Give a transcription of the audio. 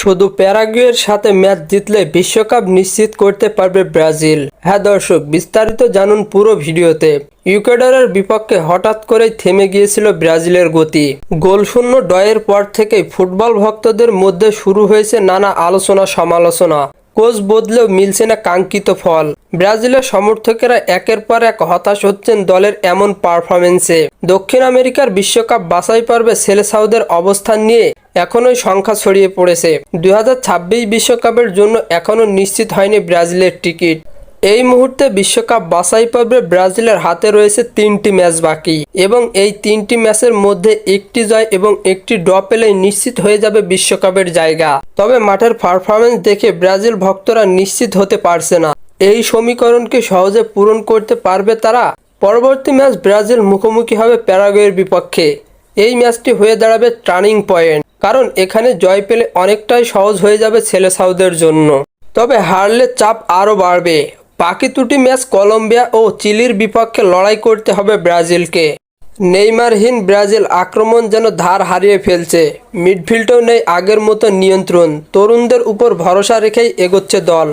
শুধু প্যারাগুয়ের সাথে ম্যাচ জিতলে বিশ্বকাপ নিশ্চিত করতে পারবে ব্রাজিল। হ্যাঁ দর্শক, বিস্তারিত জানুন পুরো ভিডিওতে। ইউকেডারের বিপক্ষে হঠাৎ করেই থেমে গিয়েছিল ব্রাজিলের গতি। গোলশূন্য ডয়ের পর থেকেই ফুটবল ভক্তদের মধ্যে শুরু হয়েছে নানা আলোচনা সমালোচনা কোচ বদলেও মিলছে না কাঙ্ক্ষিত ফল। ব্রাজিলের সমর্থকেরা একের পর এক হতাশ হচ্ছেন দলের এমন পারফরমেন্সে দক্ষিণ আমেরিকার বিশ্বকাপ বাছাই পর্বে সেলেসাউদের অবস্থান নিয়ে এখনোই সংখ্যা ছড়িয়ে পড়েছে। দুই বিশ্বকাপের জন্য এখনও নিশ্চিত হয়নি ব্রাজিলের টিকিট। এই মুহূর্তে বিশ্বকাপ বাছাই পর্বে ব্রাজিলের হাতে রয়েছে তিনটি ম্যাচ বাকি এবং এই তিনটি ম্যাচের মধ্যে একটি জয় এবং একটি ড্র পেলেই নিশ্চিত হয়ে যাবে বিশ্বকাপের জায়গা। তবে মাঠের পারফরমেন্স দেখে ব্রাজিল ভক্তরা নিশ্চিত হতে পারছে না। এই সমীকরণকে সহজে পূরণ করতে পারবে তারা? পরবর্তী ম্যাচ ব্রাজিল মুখোমুখি হবে প্যারাগুয়ের বিপক্ষে। এই ম্যাচটি হয়ে দাঁড়াবে টার্নিং পয়েন্ট, কারণ এখানে জয় পেলে অনেকটাই সহজ হয়ে যাবে ছেলে সাউদের জন্য। তবে হারলে চাপ আরও বাড়বে। বাকি দুটি ম্যাচ কলম্বিয়া ও চিলির বিপক্ষে লড়াই করতে হবে ব্রাজিলকে। নেইমারহীন ব্রাজিল আক্রমণ যেন ধার হারিয়ে ফেলছে। মিডফিল্ডেও নেই আগের মতো নিয়ন্ত্রণ। তরুণদের উপর ভরসা রেখেই এগোচ্ছে দল।